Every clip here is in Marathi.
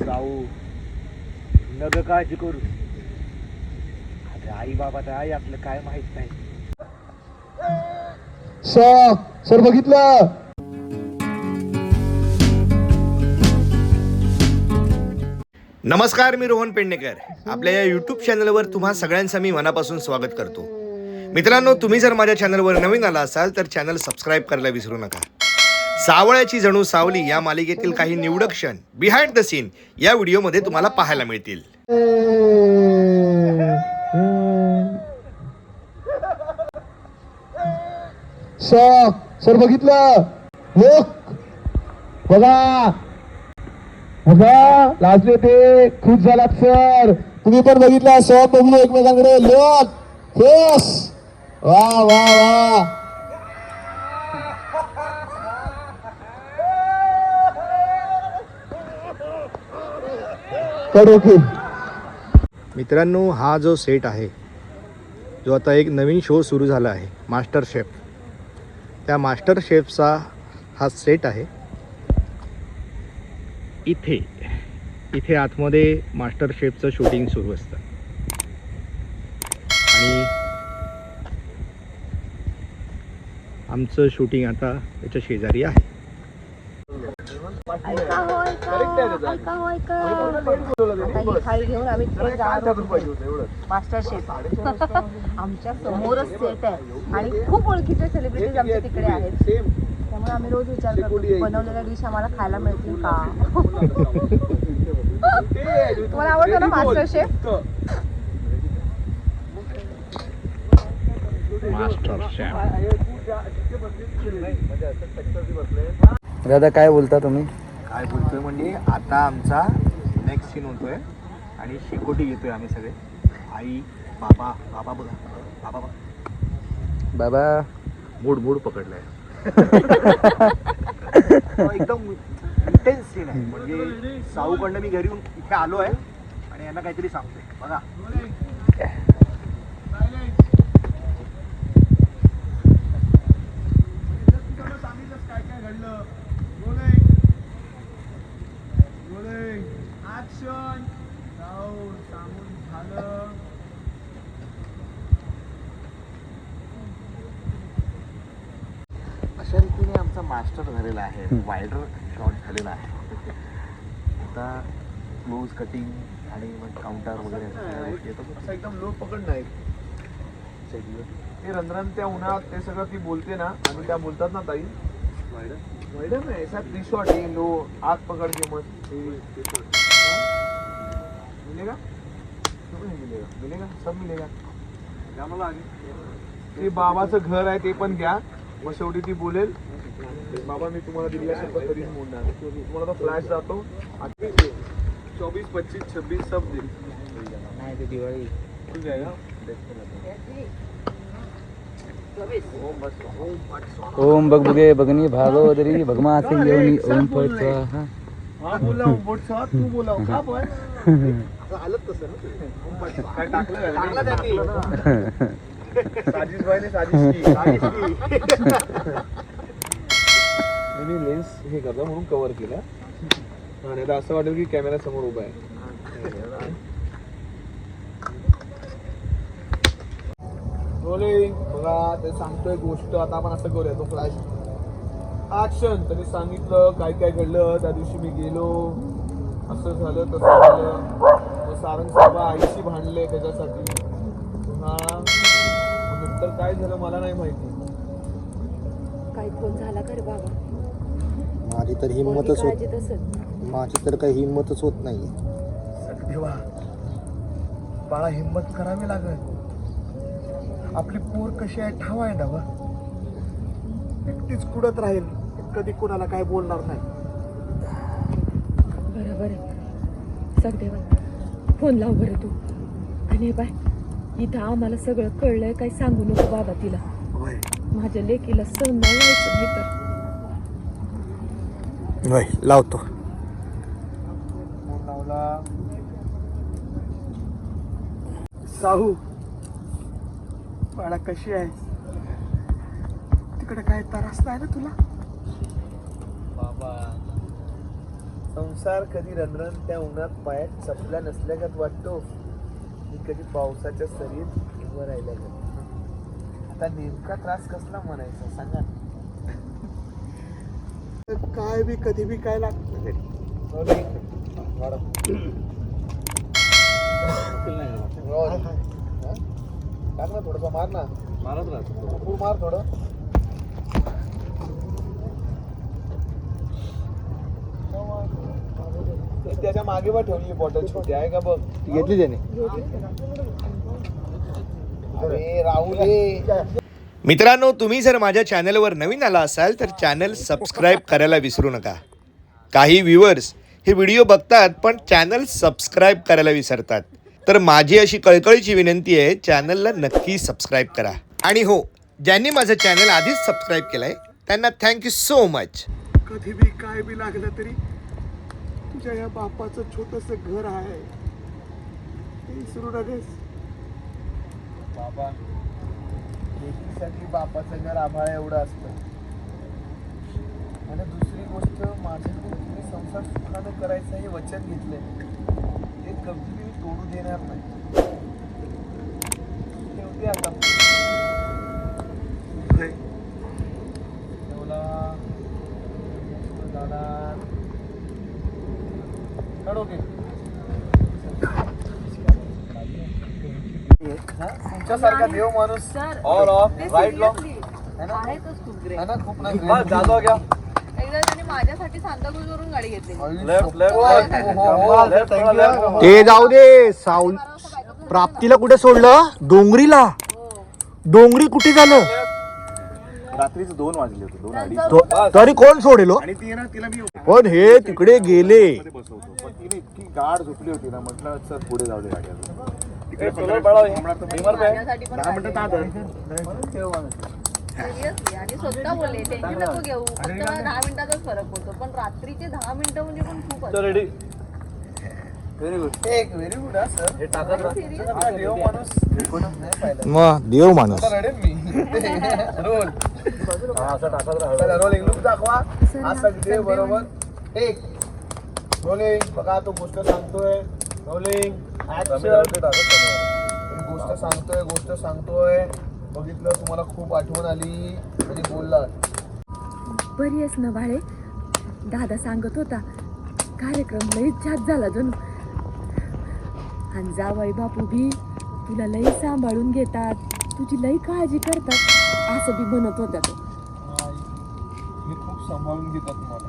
जाऊ नग काळजी करू अरे आई बाबा तर आई आपलं काय माहीत नाही सर बघितलं नमस्कार मी रोहन पेडणेकर. आपल्या या यूट्यूब चॅनलवर तुम्हा सगळ्यांचं मी मनापासून स्वागत करतो. मित्रांनो तुम्ही जर माझ्या चॅनलवर नवीन आला असाल तर चॅनल सबस्क्राईब करायला विसरू नका. सावळ्याची जणू सावली या मालिकेतील काही निवडक क्षण बिहाइंड द सीन या व्हिडिओमध्ये तुम्हाला पाहायला मिळतील. सर सर बघितलं? बघा! बघा लाजले ते खूप झालात सर. तुम्ही पण बघितलं सर बघू एकमेकांकडे. लोक! यस वा वा वा. मित्रांनो हा जो सेट आहे जो आता एक नवीन शो सुरू झाला आहे मास्टर शेफ त्या मास्टर शेफचा हा सेट आहे. इथे इथे आतमध्ये मास्टर शेफचं शूटिंग सुरू असतं. आमचं शूटिंग आता त्याच्या शेजारी आहे. ऐका ऐका हो ऐका घेऊन आम्ही मास्टर शेफ आमच्या समोरच सेट आहे आणि खूप ओळखीचे सेलिब्रिटीज आमच्या तिकडे आहेत त्यामुळे आम्ही रोज विचार करतो बनवलेल्या डिश आम्हाला खायला मिळतील का तुम्हाला आवडतं ना मास्टर शेफ मास्टर शेफ दादा काय बोलता तुम्ही? काय बोलतोय म्हणजे आता आमचा नेक्स्ट सीन होतोय आणि शेकोटी घेतोय आम्ही सगळे. आई बाबा बाबा बघा. बाबा बघा. बाबा. Mood mood पकडलाय. एकदम इंटेन्स सीन आहे. म्हणजे साऊकडनं मी घरी येऊन इथे आलो आहे आणि यांना काहीतरी सांगतोय. बघा. अशा रीतीने आमचा मास्टर झालेला आहे. वायडर शॉट झालेला आहे. आता क्लोज कटिंग आणि मग काउंटर वगैरे. असं एकदम लो पकड नाही. ते रंध्रन त्या उन्हाळ्यात ते सगळं ती बोलते ना आणि त्या बोलतात ना ताई ऐसा थ्री शॉट है लो आग पकड़ के मत? मिलेगा? नहीं मिलेगा. मिलेगा? सब मिलेगा. ते बाबाचं घर आहे ते पण घ्या. मग शेवटी ती बोलेल. बाबा मी तुम्हाला दिलेल्या शपथ तरी मोडणार तुम्हाला तो फ्लॅश जातो. चौबीस पच्चीस छब्बीस सब दिल नाही ते दिवाळी. जाएगा? ओम बस ओम बस ओम बघ बघे बघनी भागवदरी भगमा असे येऊनी ओम फळ स्वाहा. हा बोला बोट सहा तू बोला का पण आलत तसं ना काय टाकलं का? टाकलं त्यांनी साजिश भाईने साजिश की साजिश की मी लेन्स हे करतो म्हणून कव्हर केला आणि आता असं वाटेल की कॅमेरा समोर उभा आहे रोलिंग बघा ते सांगतोय गोष्ट आता आपण असं करूया तो फ्लॅश ऍक्शन त्यांनी सांगितलं काय काय घडलं त्या दिवशी मी गेलो. असं झालं तसं झालं. मग सारंग साहेब आईशी भांडले त्याच्यासाठी. हा मग नंतर काय झालं मला नाही माहिती. काय फोन झाला का रे बाबा? माझी तर हिंमतच होत काळजीत माझी तर काही हिंमतच होत नाही देवा बाळा हिंमत करावी लागेल. आपली पोर कशी आहे ठाव आहे ना एकटीच कुडत राहील कधी कोणाला काय बोलणार नाही. बरं बरं सगदेवा फोन लाव बरं तू. आणि हे बाय इथं आम्हाला सगळं कळलंय काय सांगू नको बाबा तिला. होय. माझ्या लेकीला सहन नाही व्हायचं नाही तर. होय लावतो. लावला. साहू बाळा कशी आहे? तिकडे काय त्रास नाही ना तुला? बाबा संसार कधी रणरण त्या उन्हात पायात चपल्या नसल्यागत वाटतो. मी कधी पावसाच्या सरीत उभं राहिल्यागत. आता नेमका त्रास कसला म्हणायचा सांगा. काय बी कधी बी काय लागतं तरी टाक ना थोडस मार ना. मारत राहतो. भरपूर मार थोडं. ते त्याच्यामागे बा ठेवली बॉटल छोटी आहे का बघ? घेतली त्याने. अरे राहुल मित्रांनो तुम्ही जर माझ्या चॅनलवर नवीन आला असाल तर चॅनल सबस्क्राईब करायला विसरू नका. काही व्ह्युअर्स हे व्हिडिओ बघतात पण चॅनल सबस्क्राईब करायला विसरतात. तर माझी अशी कळकळीची विनंती आहे चॅनलला नक्की सबस्क्राईब करा. आणि हो ज्यांनी माझं चॅनल आधीच सबस्क्राईब केलंय त्यांना थँक्यू सो मच कधी बी काय बी लागलं तरी तुझ्या या बापाचं छोटस घर आहे. ते विसरू नकोस. बाबा लेकीसाठी बापाचं घर आभाळ एवढं असतं. आणि दुसरी गोष्ट तुम्ही संसार सुखानं करायचं हे वचन घेतलंय. मी तोडू देणार नाही. ठेवते आता ठेवला ओके. तुमच्यासारखा देव माणूस sir all of right long seriously है ना? खूप ग्रेट ना? खूप नाही जाधव घ्या माझ्यासाठी सांताक्रूज वरून गाडी घेतली. लेफ्ट लेफ्ट ते जाऊ दे साऊल प्राप्तीला कुठे सोडलं? डोंगरीला. डोंगरी कुठे झालं? रात्रीच दोन वाजले होते दोन अडीच. तो- तरी कोण सोडेल हो? आणि ती ना तिला मी पण हे तिकडे गेले. मध्ये बसवतो. पण तिने इतकी गाढ झोपली होती ना म्हटलं सर पुढे जाऊ दे गाडी अजून. तिकडे चलो पंधरा बळाव. मिनिटं थांबणार तर बीमार पे. माझ्यासाठी पण दहा मिनिटं गाडी तात सिरियसली आणि स्वतः बोलले टेन्शन नको घेऊ. फक्त दहा मिनिटाचाच फरक पडतो पण रात्रीचे दहा मिनिटं म्हणजे पण खूप असतात. रेडी व्हेरी गुड एक व्हेरी गुड हा सर हे टाकत Serious? राहा. देव माणूस. नाही पाहिलं मग देव माणूस. आता रडेल मी. रोल. असं टाकत राहा रोलिंग लुक दाखवा. असं किती बरोबर. एक. रोलिंग बघा तो गोष्ट सांगतोय. रोलिंग गोष्ट सांगतोय गोष्ट सांगतोय. बघितलं तुम्हाला खूप आठवण आली. आणि बोलला बरी आहेस ना बाळे? दादा सांगत होता कार्यक्रम लई छान झाला जणू. आणि जावाई बापू बी तुला लई सांभाळून घेतात तुझी लई काळजी करतात असं बी म्हणत होत्या तो. मी खूप सांभाळून घेतात तुम्हाला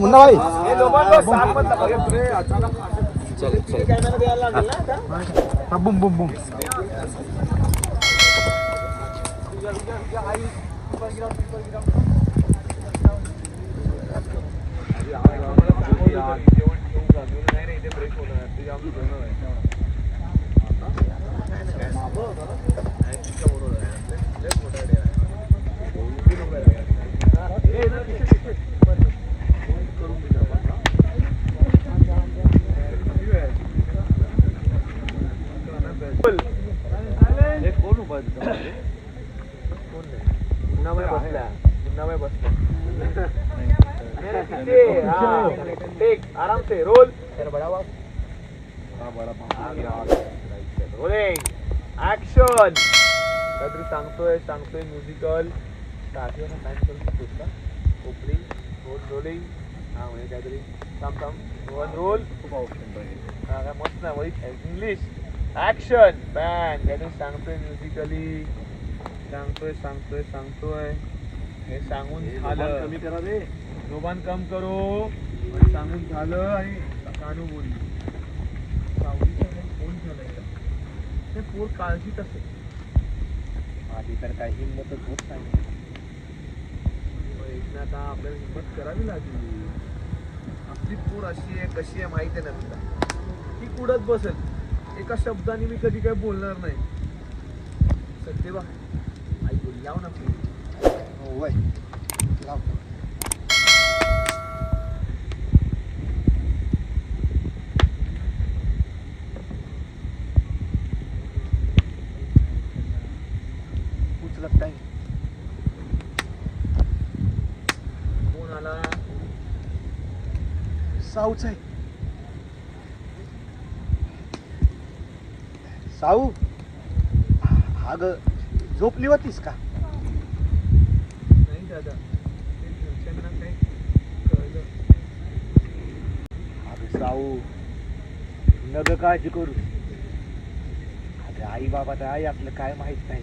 मुन्ना भाई हे लोबांना साथ मत लगा पुरे अचानक चल चल कॅमेरा द्यायला लागेल ना आता बुम बुम बुम कोण उभा कोण नाही मुन्नाबाई बसल्या मुन्नाबाई बसल्या टेक आराम से रोल रोलिंग ऍक्शन काहीतरी सांगतोय सांगतोय म्युझिकल ओपनिंग रोल रोलिंग हा म्हणजे काहीतरी थांब थांब वन रोल खूप ऑप्शन हा काय मस्त नाही वही इंग्लिश ऍक्शन बॅन काहीतरी सांगतोय म्युझिकली सांगतोय सांगतोय सांगतोय. हे सांगून झालं. कमी करा रे. जोबान कम करो. आणि सांगून झालं आणि कानू बोलली. ते पोर काळजीत असेल. माझी तर काही हिंमतच होत नाही. इथं आता आपल्याला हिंमत करावी लागली. आपली पोर अशी आहे कशी आहे माहिती आहे ना तुला? ती कुडत बसेल. एका शब्दाने मी कधी काही बोलणार नाही. सत्यवा आई बोल लाव ना प्लीज हो, वय. लाव. उचलत नाही फोन आला साऊच आहे. साऊ अग झोपली होतीस का? नाही दादा अगं साऊ नग काळजी करू अगं आई बाबा तर आई आपलं काय माहीत नाही.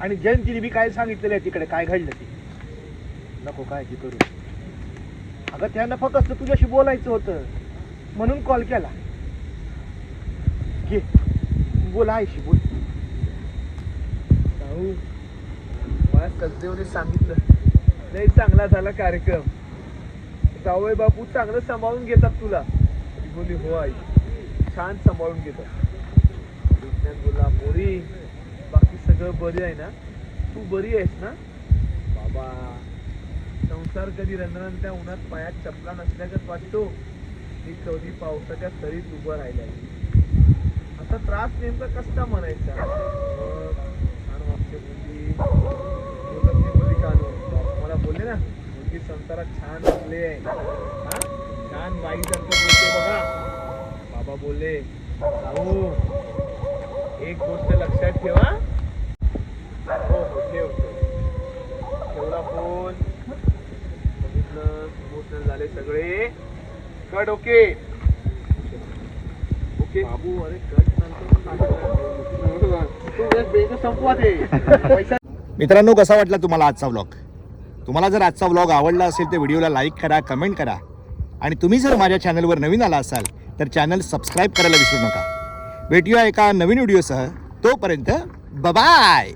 आणि जयंतीने बी काय सांगितलेलं आहे तिकडे काय घडलं ते. नको काळजी करू अगं त्यांना फक्त तुझ्याशी बोलायचं होतं. म्हणून कॉल केला. घे. बोल आईशी बोल. भाऊ मला सजदेवने सांगितलं. नाही चांगला झाला कार्यक्रम. जावई बापू चांगलं सांभाळून घेतात तुला. ती हो आई. छान सांभाळून घेतात. विज्ञान बोला बोरी बाकी सगळं बरी आहे ना? तू बरी आहेस ना? बाबा संसार कधी रणरण त्या उन्हात पायात चपला नसल्यागत वाटतो. ती कधी पावसाच्या सरीत उभं राहिल्या. आता त्रास नेमका कसला म्हणायचा? छान वाक्य मुलगी. बोलत ती मला बोलले ना मुलगी संसारात छान बसले हा? छान बाई सारखं बोलते बघा. बाबा बोलले भाऊ एक गोष्ट लक्षात ठेवा. हो हो ठेव ठेवला फोन. इमोशनल झाले सगळे. कट ओके ओके बाबू अरे कट नंतर संपवा ते. पैसा मित्रांनो कसा वाटला तुम्हाला आजचा व्लॉग तुम्हाला जर आजचा व्लॉग आवडला असेल तर व्हिडिओला लाईक करा कमेंट करा. आणि तुम्ही जर माझ्या चॅनलवर नवीन आला असाल तर चॅनल सबस्क्राईब करायला विसरू नका. भेटूया एका नवीन व्हिडिओसह तोपर्यंत बाय